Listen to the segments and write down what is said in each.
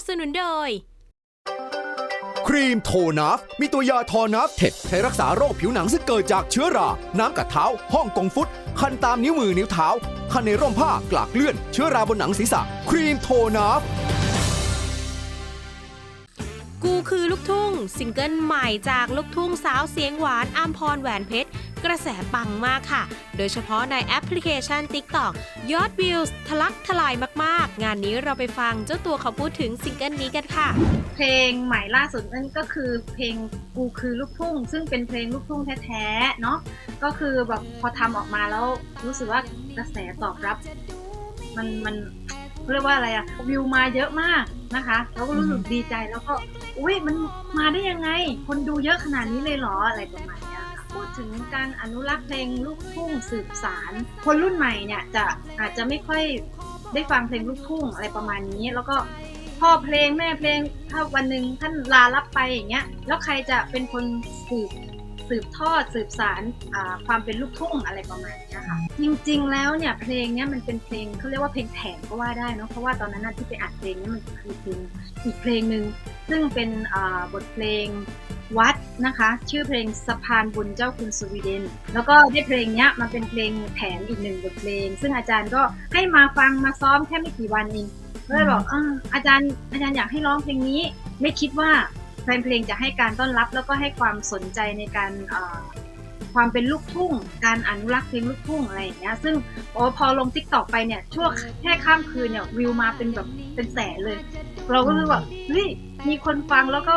บสนุนโดย ครีมโทนัฟมีตัวยาทอนัฟเท็ดใช้รักษาโรคผิวหนังซึ่งเกิดจากเชื้อรา น้ำกัดเท้า ห้องกงฟุต คันตามนิ้วมือนิ้วเท้า คันในร่มผ้ากลากเลื่อน เชื้อราบนหนังศีรษะ ครีมโทนัฟกูคือลูกทุ่ง ซิงเกิลใหม่จากลูกทุ่งสาวเสียงหวานอามพรแหวนเพชร กระแสปังมากค่ะ โดยเฉพาะในแอปพลิเคชัน TikTok ยอดวิวทะลักทลายมากๆ งานนี้เราไปฟังเจ้าตัวเขาพูดถึงซิงเกิลนี้กันค่ะ เพลงใหม่ล่าสุดนั่นก็คือเพลงกูคือลูกทุ่ง ซึ่งเป็นเพลงลูกทุ่งแท้ๆเนาะก็คือแบบพอทำออกมาแล้วรู้สึกว่ากระแสตอบรับ มันมันเรียกว่าอะไรอะวิวมาเยอะมากนะคะเราก็รู้สึกดีใจแล้วก็อุ้ยมันมาได้ยังไง คนดูเยอะขนาดนี้เลยเหรออะไรประมาณนี้ พูดถึงการอนุรักษ์เพลงลูกทุ่งสืบสาร คนรุ่นใหม่เนี่ยจะอาจจะไม่ค่อยได้ฟังเพลงลูกทุ่งอะไรประมาณนี้ แล้วก็พ่อเพลงแม่เพลงถ้าวันหนึ่งท่านลารับไปอย่างเงี้ยแล้วใครจะเป็นคนสืบสืบทอดสืบสารความเป็นลูกทุ่งอะไรประมาณนี้ค่ะจริงๆแล้วเนี่ยเพลงเนี้ยมันเป็นเพลงเขาเรียกว่าเพลงแถมก็ว่าได้เนะเพราะว่าตอนนั้นที่ไปอัดเพลงเนี้ยมันคือเพลงอีกเพลงหนึ่งซึ่งเป็นบทเพลง วัดนะคะ ชื่อเพลงสะพานบุญเจ้าคุณสวีเดน แล้วก็ได้เพลงเนี้ยมาเป็นเพลงแถมอีกหนึ่งบทเพลง ซึ่งอาจารย์ก็ให้มาฟังมาซ้อมแค่ไม่กี่วันเองก็เลยบอกอาอาจารย์อาจารย์อยากให้ร้องเพลงนี้ ไม่คิดว่าแฟนเพลงจะให้การต้อนรับ แล้วก็ให้ความสนใจในการเอ่อความเป็นลูกทุ่ง การอนุรักษ์เพลงลูกทุ่งอะไรอย่างเงี้ย ซึ่งโอ้พอลงทิกตอกไปเนี่ยช่วงแค่ข้ามคืนเนี่ยวิวมาเป็นแบบเป็นแสนเลย เราก็รู้สึกว่าเฮ้ยมีคนฟังแล้วก็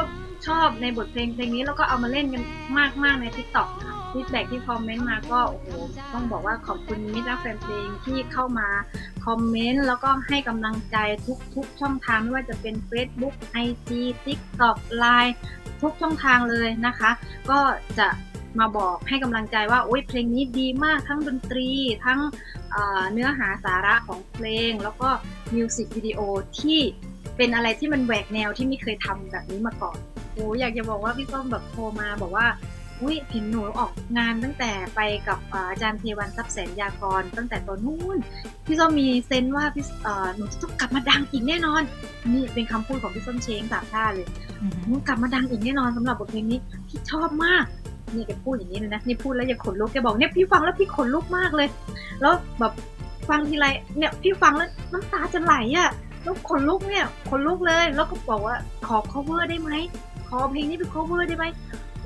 ชอบในบทเพลงเพลงนี้แล้วก็เอามาเล่นกันมากมากๆในทิกตอกค่ะฟีดแบ็ที่คอมเมนต์มาก็โอ้โหต้องบอกว่าขอบคุณมิตรรักแฟนเพลงที่เข้ามาคอมเมนต์แล้วก็ให้กำลังใจทุกๆ ช่องทางไม่ว่าจะเป็น Facebook IG TikTok Line ทุกช่องทางเลยนะคะ ก็จะมาบอกให้กำลังใจว่าโอ้ยเพลงนี้ดีมากทั้งดนตรีทั้งเนื้อหาสาระของเพลง แล้วก็มิวสิกวิดีโอที่เป็นอะไรที่มันแหวกแนวที่ไม่เคยทำแบบนี้มาก่อน โอ้อยากจะบอกว่าพี่ส้มแบบโทรมาบอกว่าอุ้ยเห็นหนูออกงานตั้งแต่ไปกับอ่าอาจารย์เทวันทรัพย์แสนยากร ตั้งแต่ตอนนู้นพี่ส้มมีเซนส์ว่าพี่เอ่อหนูจะต้องกลับมาดังอีกแน่นอน นี่เป็นคำพูดของพี่ส้มเช้งสามท่าเลยหนูกลับมาดังอีกแน่นอนสำหรับบทเพลงนี้พี่ชอบมากนี่แกพูดอย่างนี้เลยนะนี่พูดแล้วยังขนลุกแกบอกเนี่ยพี่ฟังแล้วพี่ขนลุกมากเลย แล้วแบบฟังทีไรเนี่ยพี่ฟังแล้วน้ำตาจะไหลอะ่ะแล้วขนลุกเนี่ยขนลุกเลยแล้วก็บอกว่าขอ cover ได้ไหมข อเพลงนี้เป็น cover ได้ไหม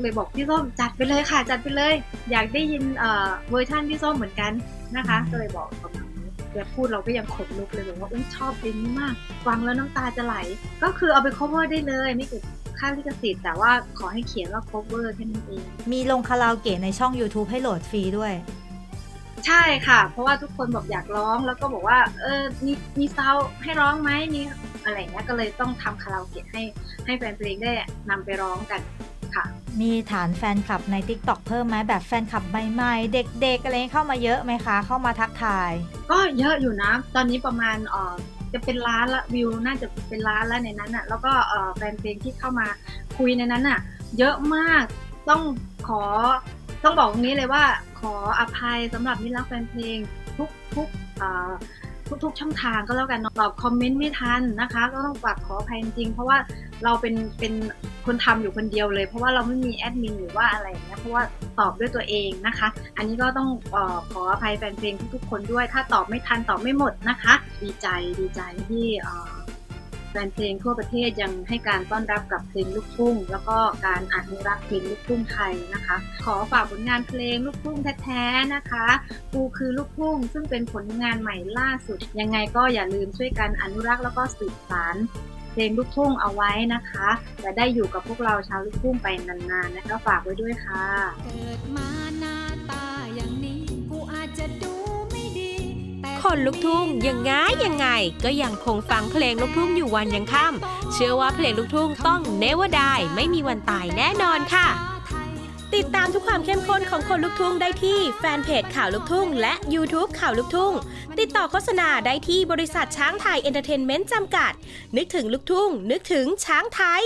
เลยบอกพี่ส้มจัดไปเลยค่ะจัดไปเลย อยากได้ยินเอ่อเวอร์ชันพี่ส้มเหมือนกันนะคะก็เลยบอกประมาณนี้แกพูดเราก็ยังขนลุกเลยบอกว่าอุ้ยชอบเพลงนี้มากฟังแล้วน้ำตาจะไหล ก็คือเอาไป cover ได้เลยไม่เกิดค่าลิขสิทธิ์แต่ว่าขอให้เขียนว่า cover แค่นั้นเอง มีลงคาราโอเกะในช่อง YouTube ให้โหลดฟรีด้วย ใช่ค่ะ เพราะว่าทุกคนบอกอยากร้องแล้วก็บอกว่าเออมีมีซาวด์ให้ร้องไหมมี อะไรอย่างเงี้ยก็เลยต้องทำคาราโอเกะให้ให้แฟนเพลงได้นำไปร้องกันค่ะ มีฐานแฟนคลับใน TikTok เพิ่มไหมแบบแฟนคลับใหม่ๆ เด็กๆอะไรเข้ามาเยอะไหมคะ เข้ามาทักทาย ก็เยอะอยู่นะ ตอนนี้ประมาณเอ่อจะเป็นล้านละวิวน่าจะเป็นล้านแล้วในนั้นอะแล้วก็เอ่อแฟนเพลงที่เข้ามาคุยในนั้นอะเยอะมากต้องขอต้องบอกตรงนี้เลยว่าขออภัยสำหรับมิตรรักแฟนเพลงทุกทุกเอ่อ ทุกๆ ช่องทางก็แล้วกันตอบคอมเมนต์ไม่ทันนะคะ ก็ต้องฝากขออภัยจริงๆเพราะว่าเราเป็นเป็นคนทำอยู่คนเดียวเลย เพราะว่าเราไม่มีแอดมินหรือว่าอะไรอย่างเงี้ยเพราะว่าตอบด้วยตัวเองนะคะ อันนี้ก็ต้องออขออภัยแฟนเพลงทุกๆ คนด้วย ถ้าตอบไม่ทันตอบไม่หมดนะคะ ดีใจดีใจที่ นเพลงทั่วประเทศยังให้การต้อนรับกับเพลงลูกทุ่ง แล้วก็การอนุรักษ์เพลงลูกทุ่งไทยนะคะ ขอฝากผลงานเพลงลูกทุ่งแท้ๆนะคะกูคือลูกทุ่ง ซึ่งเป็นผลงานใหม่ล่าสุด ยังไงก็อย่าลืมช่วยกันอนุรักษ์แล้วก็สืบสานเพลงลูกทุ่งเอาไว้นะคะ จะได้อยู่กับพวกเราชาวลูกทุ่งไปนานๆนะคะฝากไว้ด้วยค่ะ เกิดมาหน้าตา คนลูกทุ่งยังไงยังไง ก็ยังคงฟังเพลงลูกทุ่งอยู่วันยังค่ำเชื่อว่าเพลงลูกทุ่งต้อง never die ไม่มีวันตายแน่นอนค่ะ ติดตามทุกความเข้มข้นของคนลูกทุ่งได้ที่แฟนเพจข่าวลูกทุ่ง และ YouTube ข่าวลูกทุ่ง ติดต่อโฆษณาได้ที่บริษัทช้างไทยเอนเตอร์เทนเมนต์จำกัด นึกถึงลูกทุ่ง นึกถึงช้างไทย